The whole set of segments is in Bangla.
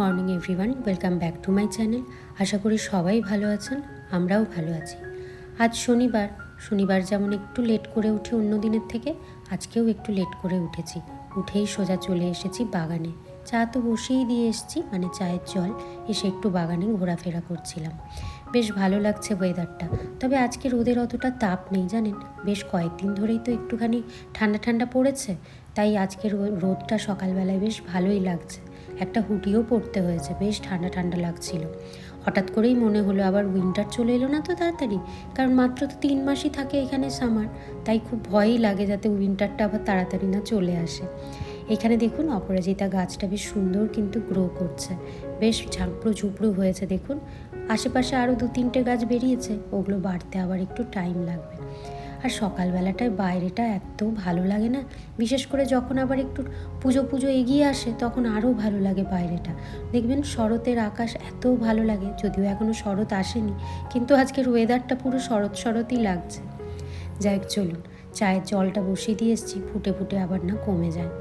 Morning everyone welcome back to my channel আশা করি সবাই ভালো আছেন, আমরাও ভালো আছি। আজ শনিবার শনিবার যেমন একটু লেট করে উঠি অন্য দিনের থেকে, আজকেও একটু লেট করে উঠেছি। উঠেই সোজা চলে এসেছি বাগানে। চা তো বসেই দিয়ে এসেছি মানে চায়ের জল, এসে একটু বাগানে ঘোরাফেরা করছিলাম। বেশ ভালো লাগছে ওয়েদারটা তবে আজকে রোদের অতটা তাপ নেই, জানেন? বেশ কয়েকদিন ধরেই তো একটুখানি ঠান্ডা ঠান্ডা পড়েছে, তাই আজকের রোদটা সকালবেলায় বেশ ভালোই লাগছে। একটা হুটিও পরতে হয়েছে, বেশ ঠান্ডা ঠান্ডা লাগছিল। হঠাৎ করেই মনে হলো আবার উইন্টার চলে এলো না তো তাড়াতাড়ি, কারণ মাত্র তো তিন মাসই থাকে এখানে সামার তাই খুব ভয়ই লাগে যাতে উইন্টারটা আবার তাড়াতাড়ি না চলে আসে। এখানে দেখুন অপরাজিতা গাছটা বেশ সুন্দর কিন্তু গ্রো করছে, বেশ ঝাঁকড়ো ঝুপড়ো হয়েছে দেখুন। আশেপাশে আরও দু তিনটে গাছ বেরিয়েছে, ওগুলো বাড়তে আবার একটু টাইম লাগবে। আর সকালবেলাটায় বাইরেটা এত ভালো লাগে না। বিশেষ করে যখন আবার একটু পুজো পুজো এগিয়ে আসে, তখন আরও ভালো লাগে বাইরেটা। দেখবেন শরতের আকাশ এত ভালো লাগে, যদিও এখনও শরৎ আসেনি, কিন্তু আজকের ওয়েদারটা পুরো শরৎ শরৎই লাগছে। যাই হোক, চলুন, চায়ের জলটা বসিয়ে দিয়ে এসেছি, ফুটে ফুটে আবার না কমে যায়।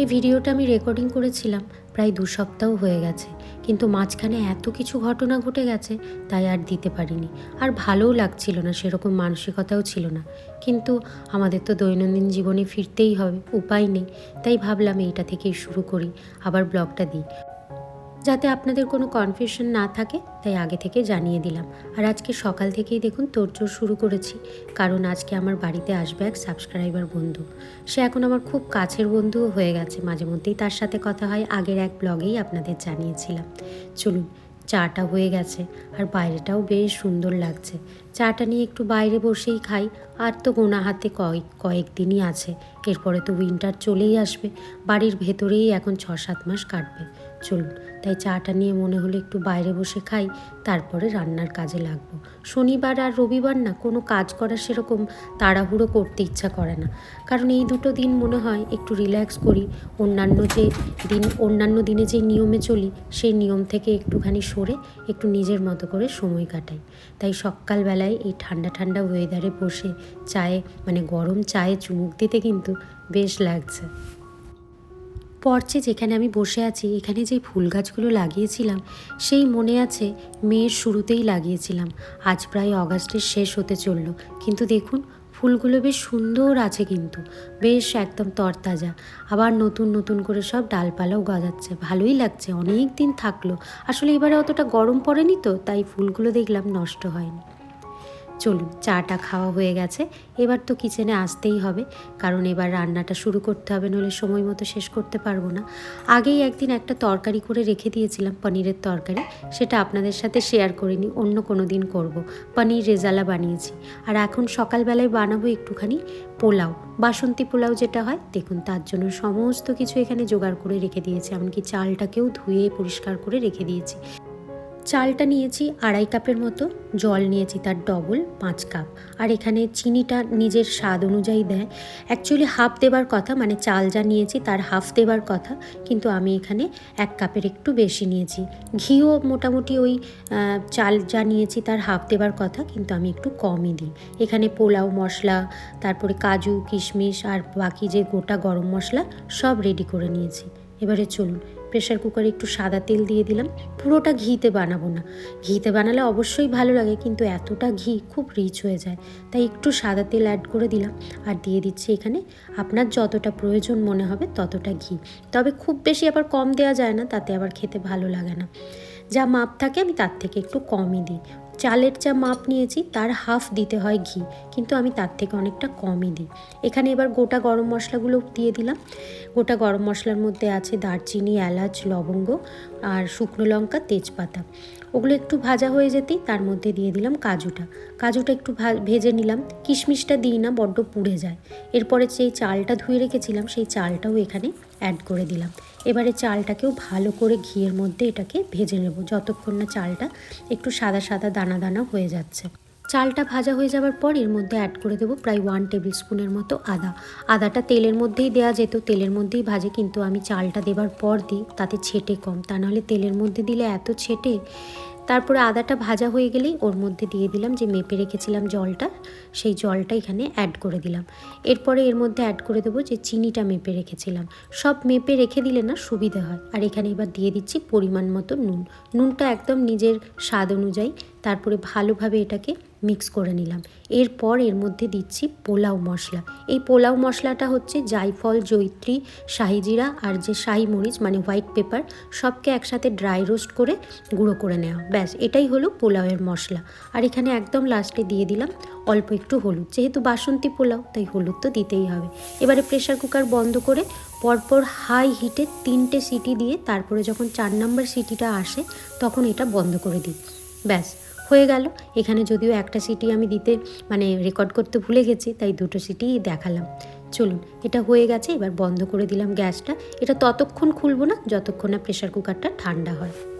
এই ভিডিওটা আমি রেকর্ডিং করেছিলাম প্রায় দু সপ্তাহ হয়ে গেছে। কিন্তু মাঝখানে এত কিছু ঘটনা ঘটে গেছে, তাই আর দিতে পারিনি। আর ভালোও লাগছিল না, সেরকম মানসিকতাও ছিল না। কিন্তু আমাদের তো দৈনন্দিন জীবনে ফিরতেই হবে, উপায় নেই। তাই ভাবলাম এইটা থেকেই শুরু করি, আবার ব্লগটা দিই। যাতে আপনাদের কোনো কনফিউশন না থাকে, তাই আগে থেকে জানিয়ে দিলাম। আর আজকে সকাল থেকেই দেখুন তোড়জোড় শুরু করেছি, কারণ আজকে আমার বাড়িতে আসবে এক সাবস্ক্রাইবার বন্ধু। সে এখন আমার খুব কাছের বন্ধুও হয়ে গেছে, মাঝে মধ্যেই তার সাথে কথা হয়, আগের এক ব্লগেই আপনাদের জানিয়েছিলাম। চলুন, চাটা হয়ে গেছে, আর বাইরেটাও বেশ সুন্দর লাগছে। চাটা নিয়ে একটু বাইরে বসেই খাই, আর তো গোনা হাতে কয়েক কয়েকদিনই আছে, এরপরে তো উইন্টার চলেই আসবে, বাড়ির ভেতরেই এখন ছ সাত মাস কাটবে। চলুন তাই চাটা নিয়ে মনে হলো একটু বাইরে বসে খাই, তারপরে রান্নার কাজে লাগবো। শনিবার আর রবিবার না, কোনো কাজ করার সেরকম তাড়াহুড়ো করতে ইচ্ছা করে না। কারণ এই দুটো দিন মনে হয় একটু রিল্যাক্স করি, অন্যান্য যে দিন, অন্যান্য দিনে যে নিয়মে চলি, সেই নিয়ম থেকে একটুখানি সরে একটু নিজের মতো করে সময় কাটাই। তাই সকালবেলায় এই ঠান্ডা ঠান্ডা ওয়েদারে বসে চায়ে মানে গরম চায়ে চুমুক দিতে কিন্তু বেশ লাগছে। পর্চে যেখানে আমি বসে আছি, এখানে যে ফুল গাছগুলো লাগিয়েছিলাম, সেই মনে আছে মেয়ের শুরুতেই লাগিয়েছিলাম। আজ প্রায় অগাস্টের শেষ হতে চলল। কিন্তু দেখুন, ফুলগুলো বেশ সুন্দর আছে কিন্তু। বেশ একদম তরতাজা। আবার নতুন নতুন করে সব ডালপালাও গজাচ্ছে। ভালোই লাগছে অনেক দিন থাকল। আসলে এবারে অতটা গরম পড়েনি তো, তাই ফুলগুলো দেখলাম নষ্ট হয়নি। চলুন, চাটা খাওয়া হয়ে গেছে। এবার তো কিচেনে আসতেই হবে, কারণ এবার রান্নাটা শুরু করতে হবে, নইলে সময় মতো শেষ করতে পারব না। আগেই একদিন একটা তরকারি করে রেখে দিয়েছিলাম, পনিরের তরকারি। সেটা আপনাদের সাথে শেয়ার করিনি, অন্য কোনো দিন করব। পনির রেজালা বানিয়েছি। আর এখন সকালবেলায় বানাবো একটুখানি পোলাও। বাসন্তী পোলাও যেটা হয়, দেখুন, তার জন্য সমস্ত কিছু এখানে জোগাড় করে রেখে দিয়েছি। এমনকি চালটাকেও ধুয়ে পরিষ্কার করে রেখে দিয়েছি। চালটা নিয়েছি আড়াই কাপের মতো, জল নিয়েছি তার ডবল পাঁচ কাপ। আর এখানে চিনিটা নিজের স্বাদ অনুযায়ী দেয়। অ্যাকচুয়ালি হাফ দেবার কথা মানে চাল যা নিয়েছি তার হাফ দেবার কথা, কিন্তু আমি এখানে এক কাপের একটু বেশি নিয়েছি। ঘিও মোটামুটি ওই চাল যা নিয়েছি তার হাফ দেবার কথা, কিন্তু আমি একটু কমই দিই। এখানে পোলাও মশলা, তারপরে কাজু, কিশমিশ, আর বাকি যে গোটা গরম মশলা, সব রেডি করে নিয়েছি। এবারে চলুন প্রেশার কুকারে একটু সাদা তেল দিয়ে দিলাম। পুরোটা ঘিতে বানাবো না। ঘিতে বানালে অবশ্যই ভালো লাগে, কিন্তু এতটা ঘি খুব রিচ হয়ে যায়। তাই একটু সাদা তেল অ্যাড করে দিলাম। আর দিয়ে দিচ্ছি এখানে আপনার যতটা প্রয়োজন মনে হবে ততটা ঘি। তবে খুব বেশি আবার কম দেওয়া যায় না, তাতে আবার খেতে ভালো লাগে না। যা মাপ থাকে আমি তার থেকে একটু কমই দিই। চালের যা মাপ নিয়েছি, তার হাফ দিতে হয় ঘি। কিন্তু আমি তার থেকে অনেকটা কমই দিই। এখানে এবার গোটা গরম মশলাগুলো দিয়ে দিলাম। গোটা গরম মশলার মধ্যে আছে দারচিনি, এলাচ, লবঙ্গ আর শুকনো লঙ্কা, তেজপাতা। ওগুলো একটু ভাজা হয়ে যেতেই তার মধ্যে দিয়ে দিলাম কাজুটা। কাজুটা একটু ভেজে নিলাম। কিশমিশটা দিই না, বড্ড পুড়ে যায়। এরপরে যেই চালটা ধুয়ে রেখেছিলাম, সেই চালটাও এখানে অ্যাড করে দিলাম। এবারে চালটাকেও ভালো করে ঘিয়ের মধ্যে এটাকে ভেজে নেব। যতক্ষণ না চালটা একটু সাদা সাদা দানা দানা হয়ে যাচ্ছে। চালটা ভাজা হয়ে যাওয়ার পর এর মধ্যে অ্যাড করে দেবো প্রায় ওয়ান টেবিল স্পুনের মতো আদা। আদাটা তেলের মধ্যেই দেওয়া যেত, তেলের মধ্যেই ভাজে, কিন্তু আমি চালটা দেবার পর দিই, তাতে ছেটে কম। তা নাহলে তেলের মধ্যে দিলে এত ছেটে তারপরে আদাটা ভাজা হয়ে গেলেই ওর মধ্যে দিয়ে দিলাম যে মেপে রেখেছিলাম জলটা, সেই জলটা এখানে অ্যাড করে দিলাম। এরপরে এর মধ্যে অ্যাড করে দেবো যে চিনিটা মেপে রেখেছিলাম। সব মেপে রেখে দিলে না সুবিধে হয়। আর এখানে এবার দিয়ে দিচ্ছি পরিমাণ মতো নুন। নুনটা একদম নিজের স্বাদ অনুযায়ী তারপরে ভালোভাবে এটাকে মিক্স করে নিলাম। এরপর এর মধ্যে দিচ্ছি পোলাও মশলা। এই পোলাও মশলাটা হচ্ছে জায়ফল, জৈত্রী শাহিজিরা আর যে শাহি মরিচ মানে হোয়াইট পেপার সবকে একসাথে ড্রাই রোস্ট করে গুঁড়ো করে নেওয়া। ব্যাস, এটাই হলো পোলাওয়ের মশলা। আর এখানে একদম লাস্টে দিয়ে দিলাম অল্প একটু হলুদ। যেহেতু বাসন্তী পোলাও, তাই হলুদ তো দিতেই হবে। এবারে প্রেশার কুকার বন্ধ করে পরপর হাই হিটে তিনটে সিটি দিয়ে তারপরে যখন চার নম্বর সিটিটা আসে, তখন এটা বন্ধ করে দিই। ব্যাস হয়ে গেল। এখানে যদিও একটা সিটি আমি দিতে মানে রেকর্ড করতে ভুলে গেছি, তাই দুটো সিটি দেখালাম। চলুন, এটা হয়ে গেছে, এবার বন্ধ করে দিলাম গ্যাসটা। এটা ততক্ষণ খুলবো না, যতক্ষণ না প্রেশার কুকারটা ঠান্ডা হয়।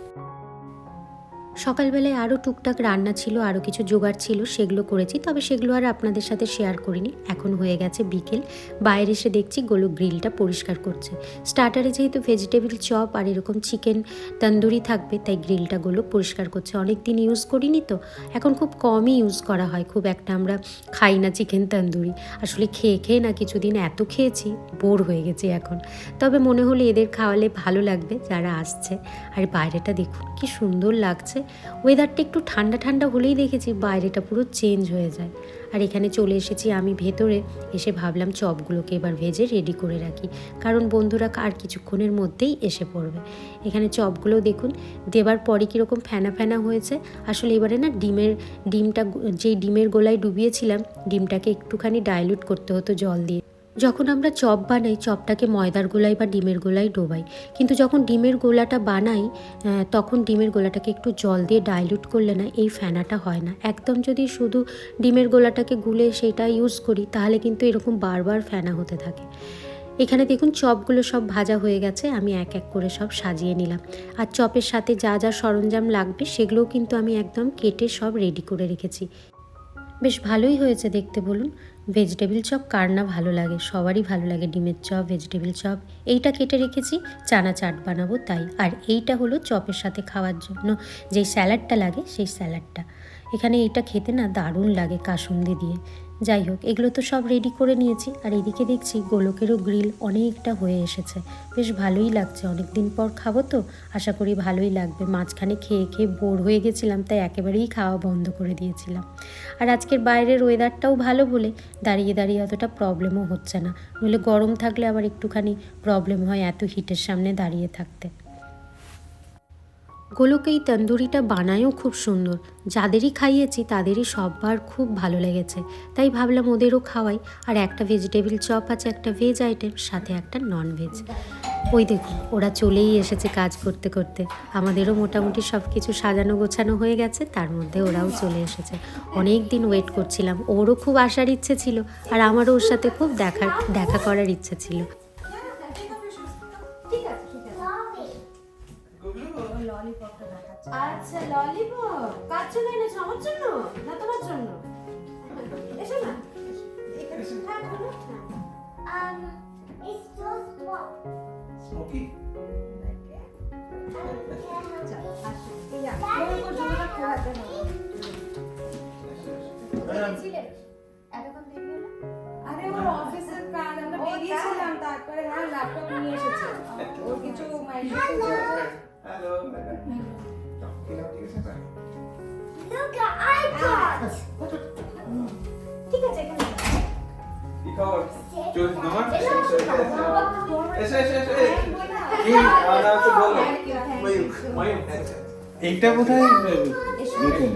সকালবেলায় আরও টুকটাক রান্না ছিল আরও কিছু জোগাড় ছিল, সেগুলো করেছি। তবে সেগুলো আর আপনাদের সাথে শেয়ার করিনি। এখন হয়ে গেছে বিকেল। বাইরে এসে দেখছি গোলু গ্রিলটা পরিষ্কার করছে। স্টার্টারে যেহেতু ভেজিটেবিল চপ আর এরকম চিকেন তন্দুরি থাকবে, তাই গ্রিলটা গোলু পরিষ্কার করছে। অনেক দিন ইউজ করিনি তো। এখন খুব কমই ইউজ করা হয়। খুব একটা আমরা খাই না চিকেন তন্দুরি। আসলে খেয়ে খেয়ে না কিছুদিন এত খেয়েছি বোর হয়ে গেছি এখন। তবে মনে হলো এদের খাওয়ালে ভালো লাগবে যারা আসছে। আর বাইরেটা দেখুন, কি সুন্দর লাগছে। ওয়েদারটা একটু ঠান্ডা ঠান্ডা হলেই দেখেছি বাইরেটা পুরো চেঞ্জ হয়ে যায়। আর এখানে চলে এসেছি আমি ভেতরে, এসে ভাবলাম চপগুলোকে এবার ভেজে রেডি করে রাখি। কারণ বন্ধুরা আর কিছুক্ষণের মধ্যেই এসে পড়বে। এখানে চপগুলো দেখুন, দেবার পরে কীরকম ফেনা ফেনা হয়েছে। আসলে এবারে না ডিমের, ডিমটা যেই ডিমের গোলায় ডুবিয়েছিলাম, ডিমটাকে একটুখানি ডাইলুট করতে হতো জল দিয়ে। যখন আমরা চপ বানাই, চপটাকে ময়দার গোলায় বা ডিমের গোলায় ডোবাই। কিন্তু যখন ডিমের গোলাটা বানাই তখন ডিমের গোলাটাকে একটু জল দিয়ে ডাইলুট করলে না এই ফেনাটা হয় না। একদম যদি শুধু ডিমের গোলাটাকে গুলে সেটা ইউজ করি, তাহলে কিন্তু এরকম বারবার ফেনা হতে থাকে। এখানে দেখুন, চপগুলো সব ভাজা হয়ে গেছে, আমি এক এক করে সব সাজিয়ে নিলাম। আর চপের সাথে যা যা সরঞ্জাম লাগবে, সেগুলোও কিন্তু আমি একদম কেটে সব রেডি করে রেখেছি। বেশ ভালোই হয়েছে দেখতে, বলুন। ভেজিটেবিল চপ কার না ভালো লাগে? সবারই ভালো লাগে ডিমের চপ, ভেজিটেবিল চপ। এইটা কেটে রেখেছি, চানা চাট বানাবো তাই। আর এইটা হলো চপের সাথে খাওয়ার জন্য। যেই স্যালাডটা লাগে সেই স্যালাডটা। এখানে এইটা খেতে না দারুণ লাগে কাসুন্দি দিয়ে। যাই হোক, এগুলো তো সব রেডি করে নিয়েছি। আর এদিকে দেখছি গোলকেরও গ্রিল অনেকটা হয়ে এসেছে। বেশ ভালোই লাগছে অনেক দিন পর খাব তো। আশা করি ভালোই লাগবে। মাঝখানে খেয়ে খেয়ে বোর হয়ে গেছিলাম, তাই একেবারেই খাওয়া বন্ধ করে দিয়েছিলাম। আর আজকের বাইরের ওয়েদারটাও ভালো বলে দাঁড়িয়ে দাঁড়িয়ে অতটা প্রবলেমও হচ্ছে না। নইলে গরম থাকলে আবার একটুখানি প্রবলেম হয় এত হিটের সামনে দাঁড়িয়ে থাকতে। গোলক এই তন্দুরিটা বানায়ও খুব সুন্দর। যাদেরই খাইয়েছি তাদেরই সববার খুব ভালো লেগেছে। তাই ভাবলাম ওদেরও খাওয়াই। আর একটা ভেজিটেবিল চপ আছে, একটা ভেজ আইটেম সাথে একটা নন ভেজ ওই দেখুন, ওরা চলেই এসেছে কাজ করতে করতে। আমাদেরও মোটামুটি সব কিছু সাজানো গোছানো হয়ে গেছে, তার মধ্যে ওরাও চলে এসেছে। অনেক দিন ওয়েট করছিলাম। ওরও খুব আসার ইচ্ছে ছিল, আর আমারও ওর সাথে খুব দেখার দেখা করার ইচ্ছে ছিল। আচ্ছা ললিপপ কার জন্য এনেছো? আমার জন্য? না তোমার জন্য? এসো না। হ্যাঁ, বলো। Um, it's so small. Smoky. আরে ওর অফিসের কাজ আমরা বেরিয়েছিলাম তারপরে হ্যাঁ ল্যাপটপ নিয়ে এসেছে। ওর কিছু Hello. ঠিক আছে Look at iPod. ঠিক আছে এখানে কি খবর চলছে তোমার এসে এসে এসে কি আমার নাম বলো। ময়ূক ময়ূক এইটা বোধহয় নতুন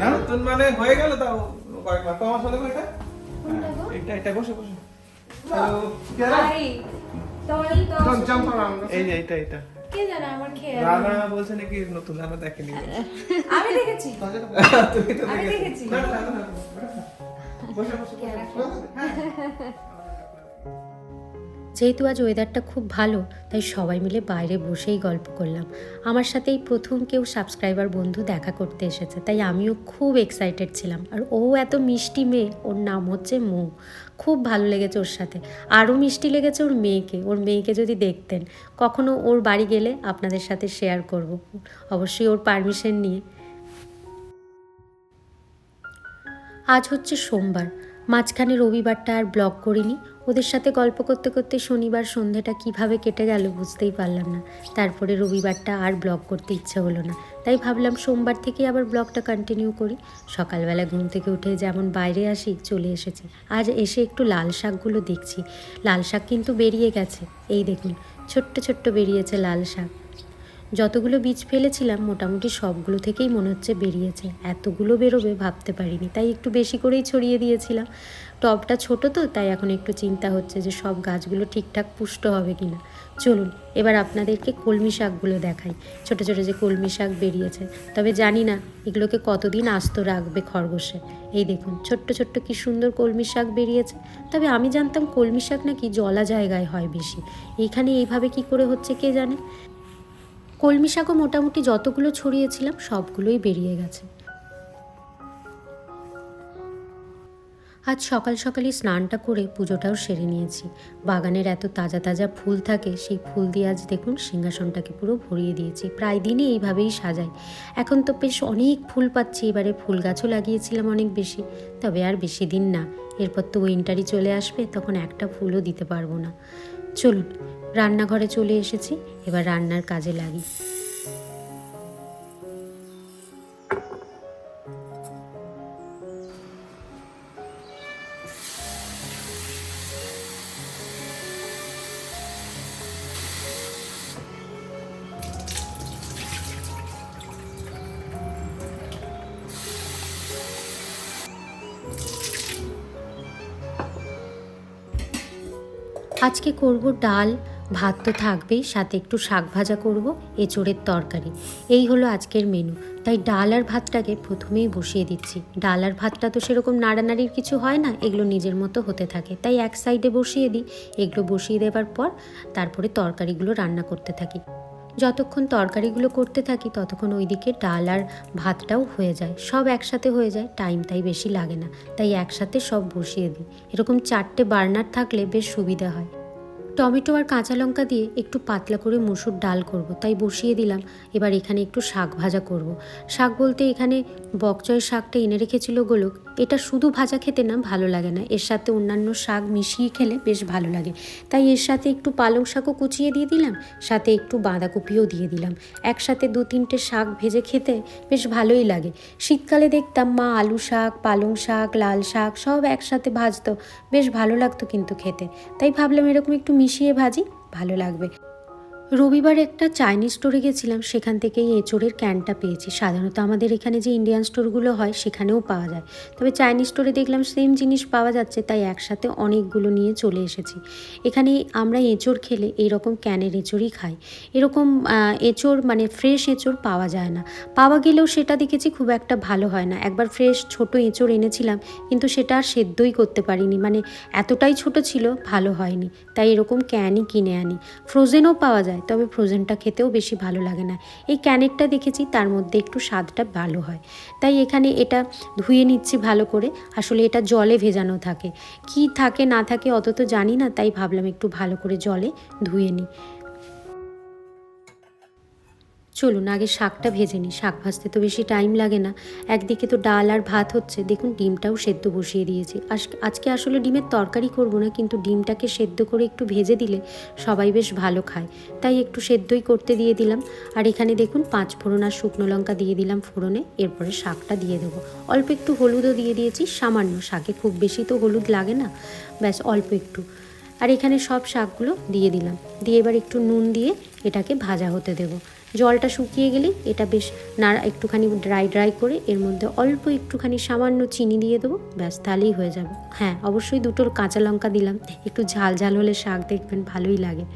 না? নতুন মানে হয়ে গেল তাও। মাস কমাস এটা? এটা এটা বসে বসে। তো Don't jump এই এটা এটা কে জানে আমার খেয়াল রানা বলছে নাকি নতুন রানা দেখেনি। আমি দেখেছি। তুমি তো আমি দেখেছি। বসে বসে। যেহেতু আজ ওয়েদারটা খুব ভালো, তাই সবাই মিলে বাইরে বসেই গল্প করলাম। আমার সাথে এই প্রথম কেউ সাবস্ক্রাইবার বন্ধু দেখা করতে এসেছে, তাই আমিও খুব এক্সাইটেড ছিলাম। আর ও এত মিষ্টি মেয়ে, ওর নাম হচ্ছে মৌ। খুব ভালো লেগেছে ওর সাথে। আরও মিষ্টি লেগেছে ওর মেয়েকে। ওর মেয়েকে যদি দেখতেন, কখনো ওর বাড়ি গেলে আপনাদের সাথে শেয়ার করব। অবশ্যই ওর পারমিশন নিয়ে। আজ হচ্ছে সোমবার। মাঝখানে রবিবারটা আর ব্লগ করিনি। ওদের সাথে গল্প করতে করতে শনিবার সন্ধ্যাটা কীভাবে কেটে গেল বুঝতেই পারলাম না। তারপরে রবিবারটা আর ব্লগ করতে ইচ্ছে হলো না। তাই ভাবলাম সোমবার থেকে আবার ব্লগটা কন্টিনিউ করি। সকালবেলা ঘুম থেকে উঠে যেমন বাইরে আসি, চলে এসেছি। আজ এসে একটু লাল শাকগুলো দেখছি। লাল শাক কিন্তু বেরিয়ে গেছে। এই দেখুন, ছোট্ট ছোট্ট বেরিয়েছে লাল শাক। যতগুলো বীজ ফেলেছিলাম, মোটামুটি সবগুলো থেকেই মনে হচ্ছে বেরিয়েছে। এতগুলো বেরোবে ভাবতে পারিনি, তাই একটু বেশি করেই ছড়িয়ে দিয়েছিলাম। টবটা ছোট তো, তাই এখন একটু চিন্তা হচ্ছে যে সব গাছগুলো ঠিকঠাক পুষ্ট হবে কি না চলুন, এবার আপনাদেরকে কলমি শাকগুলো দেখাই। ছোট ছোট যে কলমি শাক বেরিয়েছে। তবে জানি না, এগুলোকে কতদিন আস্ত রাখবে খরগোশে। এই দেখুন, ছোট্ট ছোট্ট কি সুন্দর কলমি শাক বেরিয়েছে। তবে আমি জানতাম কলমি শাক নাকি জলা জায়গায় হয় বেশি। এইখানে এইভাবে কি করে হচ্ছে কে জানে? কলমি শাকও মোটামুটি যতগুলো ছড়িয়েছিলাম, সবগুলোই বেরিয়ে গেছে। আজ সকাল সকালই স্নানটা করে পুজোটাও সেরে নিয়েছি। বাগানের এত তাজা তাজা ফুল থাকে, সেই ফুল দিয়ে আজ দেখুন সিংহাসনটাকে পুরো ভরিয়ে দিয়েছি। প্রায় দিনই এইভাবেই সাজাই। এখন তো বেশ অনেক ফুল পাচ্ছি, এবারে ফুল গাছও লাগিয়েছিলাম অনেক বেশি, তবে আর বেশি দিন না। এরপর তো উইন্টারই চলে আসবে, তখন একটা ফুলও দিতে পারব না। চলুন রান্নাঘরে চলে এসেছি এবার রান্নার কাজে লাগি। আজকে করব ডাল ভাত তো থাকবেই, সাথে একটু শাক ভাজা করব, এঁচোড়ের তরকারি। এই হলো আজকের মেনু তাই ডাল আর ভাতটাকে প্রথমেই বসিয়ে দিচ্ছি। ডাল আর ভাতটা তো সেরকম নাড়ানাড়ির কিছু হয় না, এগুলো নিজের মতো হতে থাকে। তাই এক সাইডে বসিয়ে দিই। এগুলো বসিয়ে দেওয়ার পর তারপরে তরকারিগুলো রান্না করতে থাকি। যতক্ষণ তরকারিগুলো করতে থাকি, ততক্ষণ ওইদিকে ডাল আর ভাতটাও হয়ে যায়। সব একসাথে হয়ে যায় টাইম তাই বেশি লাগে না। তাই একসাথে সব বসিয়ে দিই। এরকম চারটে বার্নার থাকলে বেশ সুবিধা হয়। টমেটো আর কাঁচা লঙ্কা দিয়ে একটু পাতলা করে মুসুর ডাল করব, তাই বসিয়ে দিলাম এবার এখানে একটু শাক ভাজা করব। শাক বলতে এখানে বকচয় শাকটা এনে রেখেছিল গোলক এটা শুধু ভাজা খেতে না, ভালো লাগে না। এর সাথে অন্যান্য শাক মিশিয়ে খেলে বেশ ভালো লাগে। তাই এর সাথে একটু পালং শাকও কুচিয়ে দিয়ে দিলাম, সাথে একটু বাঁধাকপিও দিয়ে দিলাম। একসাথে দু তিনটে শাক ভেজে খেতে বেশ ভালোই লাগে। শীতকালে দেখতাম মা আলু শাক, পালং শাক, লাল শাক সব একসাথে ভাজতো, বেশ ভালো লাগতো কিন্তু খেতে। তাই ভাবলাম এরকম একটু মিশিয়ে ভাজি, ভালো লাগবে। রবিবার একটা চাইনিজ স্টোরে গেছিলাম, সেখান থেকেই এঁচোড়ের ক্যানটা পেয়েছি। সাধারণত আমাদের এখানে যে ইন্ডিয়ান স্টোরগুলো হয়, সেখানেও পাওয়া যায়। তবে চাইনিজ স্টোরে দেখলাম সেম জিনিস পাওয়া যাচ্ছে, তাই একসাথে অনেকগুলো নিয়ে চলে এসেছি। এখানে আমরা এঁচোড় খেলে এইরকম ক্যানের এঁচোড়ই খাই। এরকম এঁচোড় মানে ফ্রেশ এঁচোড় পাওয়া যায় না। পাওয়া গেলেও সেটা দেখেছি খুব একটা ভালো হয় না। একবার ফ্রেশ ছোট এঁচোড় এনেছিলাম, কিন্তু সেটা আর সেদ্ধই করতে পারিনি। মানে এতটাই ছোট ছিল, ভালো হয়নি। তাই এরকম ক্যানই কিনে আনি। ফ্রোজেনও পাওয়া যায়। তবে ফ্রোজেনটা খেতেও বেশি ভালো লাগে না। এই ক্যানেটটা দেখেছি, তার মধ্যে একটু স্বাদটা ভালো হয়। তাই এখানে এটা ধুয়ে নিচ্ছি ভালো করে। আসলে এটা জলে ভেজানো থাকে। কি থাকে না থাকে অত তো জানি না, তাই ভাবলাম একটু ভালো করে জলে ধুয়ে নিই। চলুন, আগে শাকটা ভেজে নিই। শাক ভাজতে তো বেশি টাইম লাগে না। একদিকে তো ডাল আর ভাত হচ্ছে। দেখুন, ডিমটাও সেদ্ধ বসিয়ে দিয়েছি। আজ- আজকে আসলে ডিমের তরকারি করব না, কিন্তু ডিমটাকে সেদ্ধ করে একটু ভেজে দিলে সবাই বেশ ভালো খায়। তাই একটু সেদ্ধই করতে দিয়ে দিলাম। আর এখানে দেখুন, পাঁচ ফোড়ন আর শুকনো লঙ্কা দিয়ে দিলাম ফোড়নে। এরপরে শাকটা দিয়ে দেবো। অল্প একটু হলুদও দিয়ে দিয়েছি। সামান্য। শাকে খুব বেশি তো হলুদ লাগে না। ব্যাস, অল্প একটু। আর এখানে সব শাকগুলো দিয়ে দিলাম। দিয়ে এবার একটু নুন দিয়ে এটাকে ভাজা হতে দেবো। জলটা শুকিয়ে গেলেই এটা বেশ নাড়া, একটুখানি ড্রাই ড্রাই করে এর মধ্যে অল্প একটুখানি সামান্য চিনি দিয়ে দেবো, ব্যাস তাহলেই হয়ে যাবে। হ্যাঁ অবশ্যই দুটোর কাঁচা লঙ্কা দিলাম, একটু ঝাল ঝাল হলে শাক দেখবেন, ভালোই লাগে।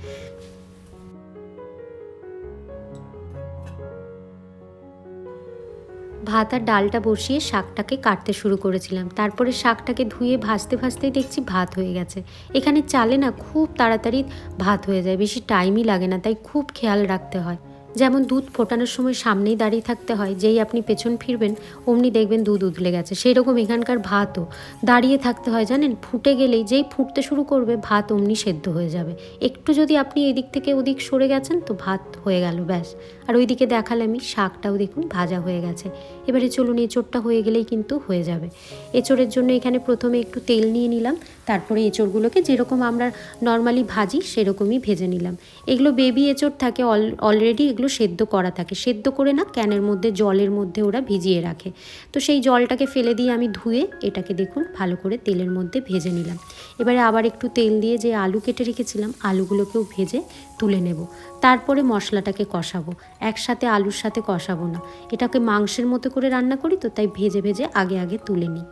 ভাত আর ডালটা বসিয়ে শাকটাকে কাটতে শুরু করেছিলাম। তারপরে শাকটাকে ধুয়ে ভাজতে ভাজতেই দেখছি ভাত হয়ে গেছে। এখানে চালে না খুব তাড়াতাড়ি ভাত হয়ে যায়, বেশি টাইমই লাগে না, তাই খুব খেয়াল রাখতে হয়। যেমন দুধ ফোটানোর সময় সামনেই দাঁড়িয়ে থাকতে হয়, যেই আপনি পেছন ফিরবেন, অমনি দেখবেন দুধ উতলে গেছে। সেই রকম এখানকার ভাতও। দাঁড়িয়ে থাকতে হয়, জানেন? ফুটে গেলেই যেই ফুটতে শুরু করবে, ভাত অমনি সেদ্ধ হয়ে যাবে। একটু যদি আপনি এদিক থেকে ওদিক সরে গেছেন, তো ভাত হয়ে গেল, ব্যাস। আর ওইদিকে দেখালে আমি শাকটাও দেখুন ভাজা হয়ে গেছে। এবারে চলুন, এঁচোড়টা হয়ে গেলেই কিন্তু হয়ে যাবে। এঁচোড়ের জন্য এখানে প্রথমে একটু তেল নিয়ে নিলাম। তারপরে এঁচোড়গুলোকে যেরকম আমরা নর্মালি ভাজি, সেরকমই ভেজে নিলাম। এগুলো বেবি এঁচোড় থাকে, অল অলরেডি এগুলো সেদ্ধ করা থাকে। সেদ্ধ করে না, ক্যানের মধ্যে, জলের মধ্যে ওরা ভিজিয়ে রাখে। তো সেই জলটাকে ফেলে দিয়ে আমি ধুয়ে এটাকে দেখুন ভালো করে তেলের মধ্যে ভেজে নিলাম। এবারে আবার একটু তেল দিয়ে যে আলু কেটে রেখেছিলাম, আলুগুলোকেও ভেজে তুলে নেব। তারপরে মশলাটাকে কষাবো। একসাথে আলুর সাথে কষাবো না। এটাকে মাংসের মতো করে রান্না করি তো, তাই ভেজে ভেজে আগে আগে তুলে নিই।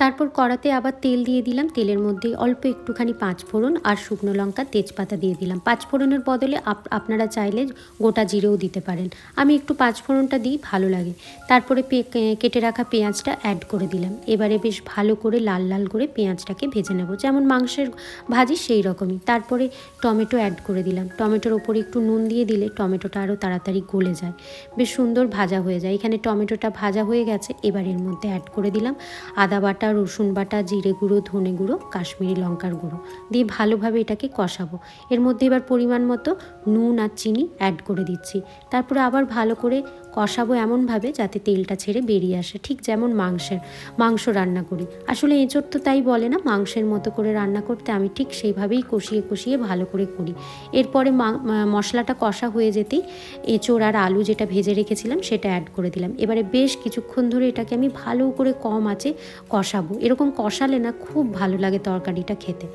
তারপর কড়াতে আবার তেল দিয়ে দিলাম। তেলের মধ্যে অল্প একটুখানি পাঁচ ফোড়ন আর শুকনো লঙ্কা, তেজপাতা দিয়ে দিলাম। পাঁচ ফোড়নের বদলে আপ- আপনারা চাইলে গোটা জিরেও দিতে পারেন। আমি একটু পাঁচ ফোড়নটা দিই, ভালো লাগে। তারপরে কেটে রাখা পেঁয়াজটা অ্যাড করে দিলাম। এবারে বেশ ভালো করে লাল লাল করে পেঁয়াজটাকে ভেজে নেব। যেমন মাংসের ভাজি সেই রকমই। তারপরে টমেটো অ্যাড করে দিলাম। টমেটোর ওপরে একটু নুন দিয়ে দিলে টমেটোটা আরও তাড়াতাড়ি গলে যায়। বেশ সুন্দর ভাজা হয়ে যায়। এখানে টমেটোটা ভাজা হয়ে গেছে। এবার এর মধ্যে অ্যাড করে দিলাম আদা বাটা রসুন বাটা, জিরে গুঁড়ো, ধনে গুঁড়ো, কাশ্মীরি লঙ্কার গুঁড়ো দিয়ে ভালোভাবে এটাকে কষাবো। এর মধ্যে এবার পরিমাণ মতো নুন আর চিনি অ্যাড করে দিচ্ছি। তারপরে আবার ভালো করে কষাবো এমনভাবে যাতে তেলটা ছেড়ে বেরিয়ে আসে, ঠিক যেমন মাংসের, মাংস রান্না করি। আসলে এঁচোড় তো তাই বলে না, মাংসের মতো করে রান্না করতে আমি ঠিক সেইভাবেই কষিয়ে কষিয়ে ভালো করে করি। এরপরে মশলাটা কষা হয়ে যেতেই এঁচোড় আর আলু যেটা ভেজে রেখেছিলাম সেটা অ্যাড করে দিলাম। এবারে বেশ কিছুক্ষণ ধরে এটাকে আমি ভালো করে কম আছে কষাবো। এরকম কষালে না খুব ভালো লাগে তরকারিটা খেতে।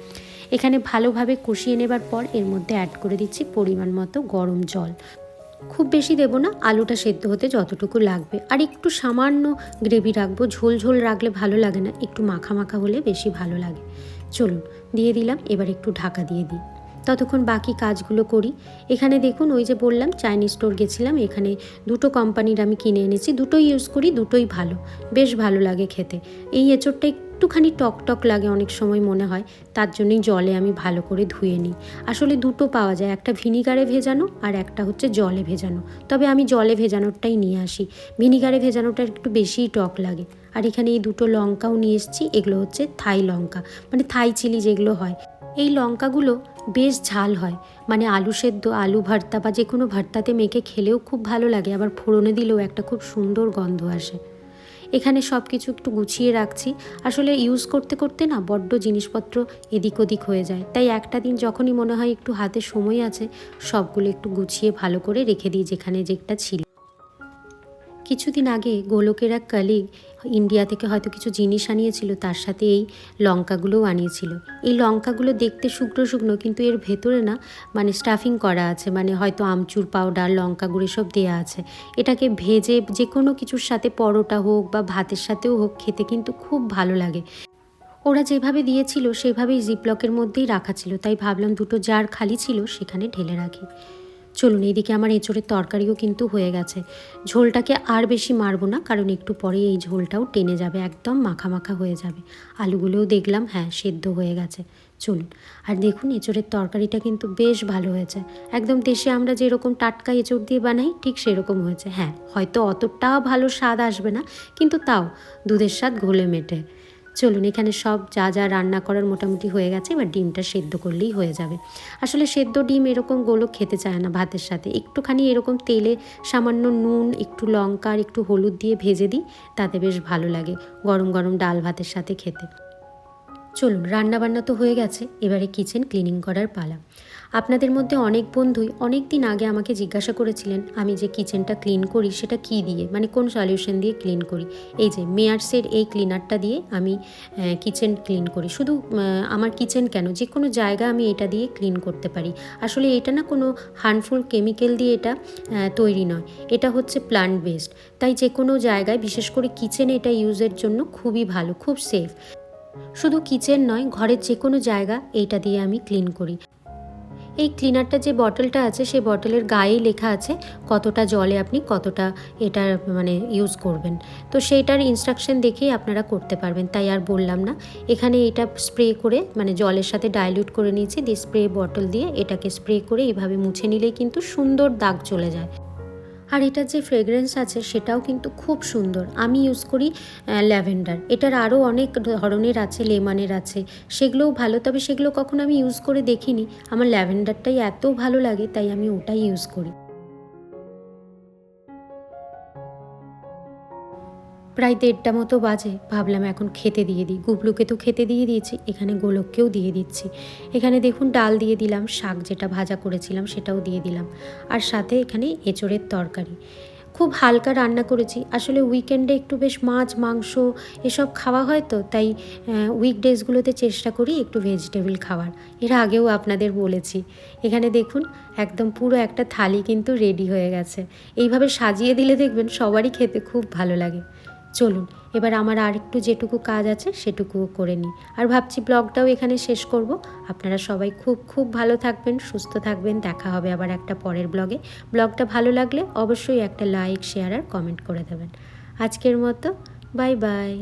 এখানে ভালোভাবে কষিয়ে নেবার পর এর মধ্যে অ্যাড করে দিচ্ছি পরিমাণ মতো গরম জল। খুব বেশি দেবো না, আলুটা সেদ্ধ হতে যতটুকু লাগবে। আর একটু সামান্য গ্রেভি রাখব, ঝোল ঝোল রাখলে ভালো লাগে না, একটু মাখা মাখা হলে বেশি ভালো লাগে। চলুন, দিয়ে দিলাম, এবার একটু ঢাকা দিয়ে দিই। ততক্ষণ বাকি কাজগুলো করি। এখানে দেখুন, ওই যে বললাম, চাইনিজ স্টোর গেছিলাম, এখানে দুটো কোম্পানির আমি কিনে এনেছি, দুটোই ইউজ করি, দুটোই ভালো, বেশ ভালো লাগে খেতে। এই এঁচোড়টা একটুখানি টক টক লাগে অনেক সময় মনে হয়, তার জন্যই জলে আমি ভালো করে ধুয়ে নিই। আসলে দুটো পাওয়া যায়, একটা ভিনিগারে ভেজানো আর একটা হচ্ছে জলে ভেজানো। তবে আমি জলে ভেজানোরটাই নিয়ে আসি। ভিনিগারে ভেজানোটা একটু বেশিই টক লাগে। আর এখানে এই দুটো লঙ্কাও নিয়ে এসেছি, এগুলো হচ্ছে থাই লঙ্কা। মানে থাই চিলি যেগুলো হয়। এই লঙ্কাগুলো বেশ ঝাল হয়। মানে আলু সেদ্ধ, আলু ভর্তা বা যে কোনো ভর্তাতে মেখে খেলেও খুব ভালো লাগে, আবার ফোড়নে দিলেও একটা খুব সুন্দর গন্ধ আসে। এখানে সব কিছু একটু গুছিয়ে রাখছি। আসলে ইউজ করতে করতে না বড্ড জিনিসপত্র এদিক ওদিক হয়ে যায়। তাই একটা দিন যখনই মনে হয় একটু হাতে সময় আছে, সবগুলো একটু গুছিয়ে ভালো করে রেখে দিই যেখানে যেটা ছিল। কিছুদিন আগে গোলকের এক কালিগ ইন্ডিয়া থেকে হয়তো কিছু জিনিস আনিয়েছিল, তার সাথে এই লঙ্কাগুলোও আনিয়েছিল। এই লঙ্কাগুলো দেখতে শুকনো শুকনো, কিন্তু এর ভেতরে না মানে স্টাফিং করা আছে মানে হয়তো আমচুর পাউডার লঙ্কা গুঁড়ো সব দেওয়া আছে। এটাকে ভেজে যে কোনো কিছুর সাথে পরোটা হোক বা ভাতের সাথেও হোক খেতে কিন্তু খুব ভালো লাগে। ওরা যেভাবে দিয়েছিল, সেভাবেই জিপলকের মধ্যেই রাখা ছিল, তাই ভাবলাম দুটো জার খালি ছিল, সেখানে ঢেলে রাখি। চলুন, এইদিকে আমার এঁচড়ের তরকারিও কিন্তু হয়ে গেছে। ঝোলটাকে আর বেশি মারবো না, কারণ একটু পরে এই ঝোলটাও টেনে যাবে, একদম মাখা মাখা হয়ে যাবে। আলুগুলোও দেখলাম হ্যাঁ সেদ্ধ হয়ে গেছে। চলুন, আর দেখুন এঁচড়ের তরকারিটা কিন্তু বেশ ভালো হয়েছে। একদম দেশে আমরা যেরকম টাটকা এঁচড় দিয়ে বানাই, ঠিক সেরকম হয়েছে। হ্যাঁ হয়তো অতটা ভালো স্বাদ আসবে না, কিন্তু তাও দুধের স্বাদ ঘোলে মেটে। চলুন, এখানে সব যা যা রান্না করার মোটামুটি হয়ে গেছে, এবার ডিমটা সেদ্ধ করলেই হয়ে যাবে। আসলে সেদ্ধ ডিম এরকম গোলক খেতে চায় না ভাতের সাথে। একটুখানি এরকম তেলে সামান্য নুন, একটু লঙ্কা আর একটু হলুদ দিয়ে ভেজে দিই, তাতে বেশ ভালো লাগে গরম গরম ডাল ভাতের সাথে খেতে। চলুন রান্না বান্না তো হয়ে গেছে, এবারে কিচেন ক্লিনিং করার পালা। আপনাদের মধ্যে অনেক বন্ধুই অনেক দিন আগে আমাকে জিজ্ঞাসা করেছিলেন, আমি যে কিচেনটা ক্লিন করি, সেটা কি দিয়ে মানে কোন সলিউশন দিয়ে ক্লিন করি? এই যে মেয়ার্সের এই ক্লিনারটা দিয়ে আমি কিচেন ক্লিন করি। শুধু আমার কিচেন কেন? যে কোনো জায়গা আমি এটা দিয়ে ক্লিন করতে পারি। আসলে এটা না কোনো হার্মফুল কেমিক্যাল দিয়ে এটা তৈরি নয়। এটা হচ্ছে প্লান্ট বেসড তাই যে কোনো জায়গায়, বিশেষ করে কিচেনে এটা ইউজের জন্য খুবই ভালো, খুব সেফ শুধু কিচেন নয়, ঘরের যে কোনো জায়গা এইটা দিয়ে আমি ক্লিন করি। এই ক্লিনারটা যে বটলটা আছে, সেই বটলের গায়েই লেখা আছে কতটা জলে আপনি কতটা এটা মানে ইউজ করবেন। তো সেইটার ইনস্ট্রাকশন দেখেই আপনারা করতে পারবেন, তাই আর বললাম না। এখানে এটা স্প্রে করে মানে জলের সাথে ডাইলিউট করে নিয়েছি, দিয়ে স্প্রে বটল দিয়ে এটাকে স্প্রে করে এইভাবে মুছে নিলেই কিন্তু সুন্দর দাগ চলে যায়। আর এটার যে ফ্রেগরেন্স আছে সেটাও কিন্তু খুব সুন্দর। আমি ইউজ করি ল্যাভেন্ডার। এটার আরও অনেক ধরনের আছে, লেমানের আছে। সেগুলোও ভালো, তবে সেগুলো কখনো আমি ইউজ করে দেখিনি। আমার ল্যাভেন্ডারটাই এত ভালো লাগে, তাই আমি ওটাই ইউজ করি। প্রায় দেড়টা মতো বাজে। ভাবলাম এখন খেতে দিয়ে দিই। গুবলুকে তো খেতে দিয়ে দিয়েছি, এখানে গোলককেও দিয়ে দিচ্ছি। এখানে দেখুন ডাল দিয়ে দিলাম, শাক যেটা ভাজা করেছিলাম সেটাও দিয়ে দিলাম। আর সাথে এখানে এঁচড়ের তরকারি। খুব হালকা রান্না করেছি। আসলে উইকেন্ডে একটু বেশ মাছ, মাংস এসব খাওয়া হয় তো, তাই উইকডেজগুলোতে চেষ্টা করি একটু ভেজিটেবল খাওয়ার। এর আগেও আপনাদের বলেছি। এখানে দেখুন একদম পুরো একটা থালি কিন্তু রেডি হয়ে গেছে। এইভাবে সাজিয়ে দিলে দেখবেন সবারই খেতে খুব ভালো লাগে। চলুন, এবার আমার আর একটু যেটুকু কাজ আছে সেটুকুও করে নিই। আর ভাবছি ব্লগটাও এখানে শেষ করব। আপনারা সবাই খুব খুব ভালো থাকবেন, সুস্থ থাকবেন। দেখা হবে আবার একটা পরের ব্লগে। ব্লগটা ভালো লাগলে অবশ্যই একটা লাইক, শেয়ার আর কমেন্ট করে দেবেন। আজকের মতো, বাই বাই।